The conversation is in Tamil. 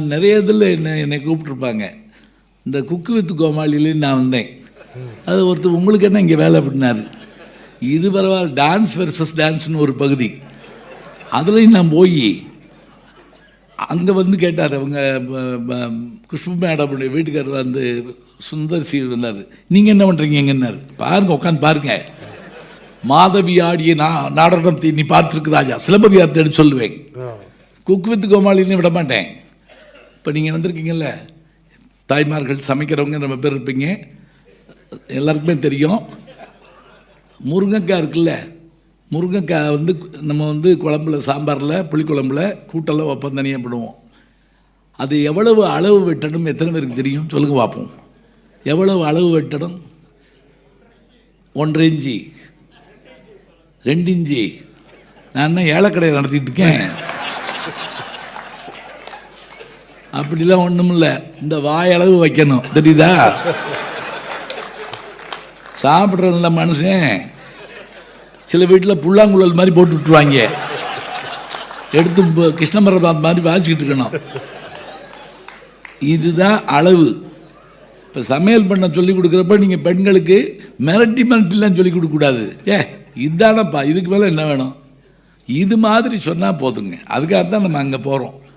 நான் நிறைய இதில் என்னை என்னை கூப்பிட்ருப்பாங்க இந்த குக்கு வித்து கோமாளிலேயும் நான் வந்தேன். அது ஒருத்தர் உங்களுக்கு என்ன இங்கே வேலை? அப்படின்னாரு. இது பரவாயில்ல டான்ஸ் வெர்சஸ் டான்ஸ்னு ஒரு பகுதி. அதுலேயும் நான் போய் அங்கே வந்து கேட்டார் அவங்க குஷ்பு மேடமுடைய வீட்டுக்காரர் வந்து சுந்தர் சி வந்தார் நீங்கள் என்ன பண்ணுறீங்கன்னாரு பாருங்க உட்காந்து பாருங்க. மாதவி ஆடிய நா நாடகத்தை நீ பார்த்துருக்கு ராஜா சிலப்பதிகாரத்தை எடுத்து சொல்லுவேன். குக் வித் கோமாளின்னு விட மாட்டேன் இப்போ நீங்கள் வந்திருக்கீங்கல்ல? தாய்மார்கள் சமைக்கிறவங்க நம்ம பேர் இருப்பீங்க. எல்லாருக்குமே தெரியும். முருங்கைக்காய் இருக்குல்ல? முருங்கைக்காய் வந்து நம்ம வந்து குழம்புல சாம்பாரில் புளிக்குழம்புல கூட்டெல்லாம் வைப்போம் தனியாக போடுவோம். அது எவ்வளவு அளவு வெட்டணும் எத்தனை பேருக்கு தெரியும்? சொல்லுங்கள் பார்ப்போம். எவ்வளவு அளவு வெட்டணும்? ஒன்றரை இஞ்சி. ரெண்டு இஞ்சி. நான் என்ன ஏலக்கடையை நடத்திட்டு இருக்கேன்? அப்படிலாம் ஒன்றும் இல்லை இந்த வாயளவு வைக்கணும். தெரியுதா? சாப்பிட்றதுல மனுஷன். சில வீட்டில் புல்லாங்குழல் மாதிரி போட்டு விட்டுருவாங்க. எடுத்து ப- மாதிரி வாசிக்கிட்டு இருக்கணும். இதுதான் அளவு. இப்போ சமையல் பண்ண சொல்லி கொடுக்குறப்ப நீங்கள் பெண்களுக்கு மிரட்டி மிரட்டிலாம் சொல்லி கொடுக்கக்கூடாது. ஏ இதானப்பா இதுக்கு மேலே என்ன வேணும்? இது மாதிரி சொன்னால் போதுங்க. அதுக்காக தான் நம்ம அங்கே போகிறோம்